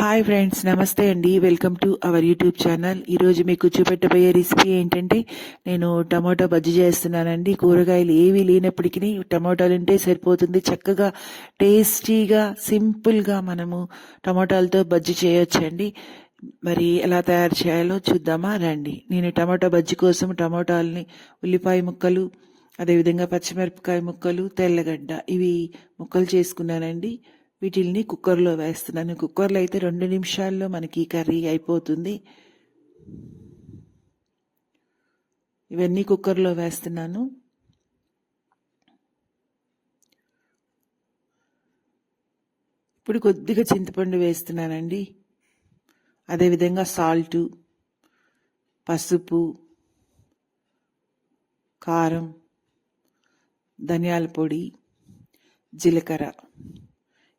Hi friends నమస్తే అండి. Welcome to our YouTube channel ఈరోజు మీకు చూపెట్టబోయే రెసిపీ ఏంటంటే నేను టమాటా బజ్జీ చేస్తున్నానండి. కూరగాయలు ఏవి లేనప్పటికీ టమాటాలు ఉంటే సరిపోతుంది. చక్కగా టేస్టీగా సింపుల్గా మనము టమాటాలతో బజ్జీ చేయొచ్చండి. మరి ఎలా తయారు చేయాలో చూద్దామా? రండి. నేను టమాటా బజ్జీ కోసం టమాటాలని ఉల్లిపాయ ముక్కలు అదేవిధంగా పచ్చిమిరపకాయ ముక్కలు తెల్లగడ్డ ఇవి ముక్కలు చేసుకున్నానండి. వీటిల్ని కుక్కర్లో వేస్తున్నాను. కుక్కర్లో అయితే రెండు నిమిషాల్లో మనకి కర్రీ అయిపోతుంది. ఇవన్నీ కుక్కర్లో వేస్తున్నాను. ఇప్పుడు కొద్దిగా చింతపండు వేస్తున్నానండి. అదేవిధంగా సాల్టు పసుపు కారం ధనియాల పొడి జీలకర్ర.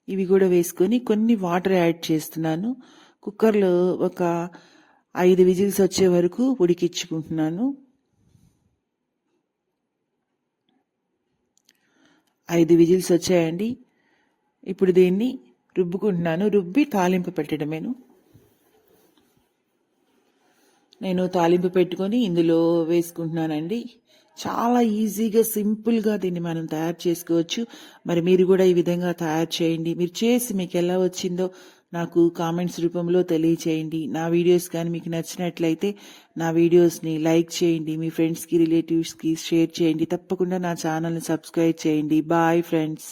ఇవి కూడా వేసుకొని కొన్ని వాటర్ యాడ్ చేస్తున్నాను. కుక్కర్లో ఒక ఐదు విజిల్స్ వచ్చే వరకు ఉడికించుకుంటున్నాను. ఐదు విజిల్స్ వచ్చాయండి. ఇప్పుడు దీన్ని రుబ్బుకుంటున్నాను. రుబ్బి తాలింపు పెట్టడమేను. నేను తాలింపు పెట్టుకొని ఇందులో వేసుకుంటున్నానండి. చాలా ఈజీగా సింపుల్గా దీన్ని మనం తయారు చేసుకోవచ్చు. మరి మీరు కూడా ఈ విధంగా తయారు చేయండి. మీరు చేసి మీకు ఎలా వచ్చిందో నాకు కామెంట్స్ రూపంలో తెలియచేయండి. నా వీడియోస్ కానీ మీకు నచ్చినట్లయితే నా వీడియోస్ని లైక్ చేయండి. మీ ఫ్రెండ్స్కి రిలేటివ్స్కి షేర్ చేయండి. తప్పకుండా నా ఛానల్ని సబ్స్క్రైబ్ చేయండి. Bye friends.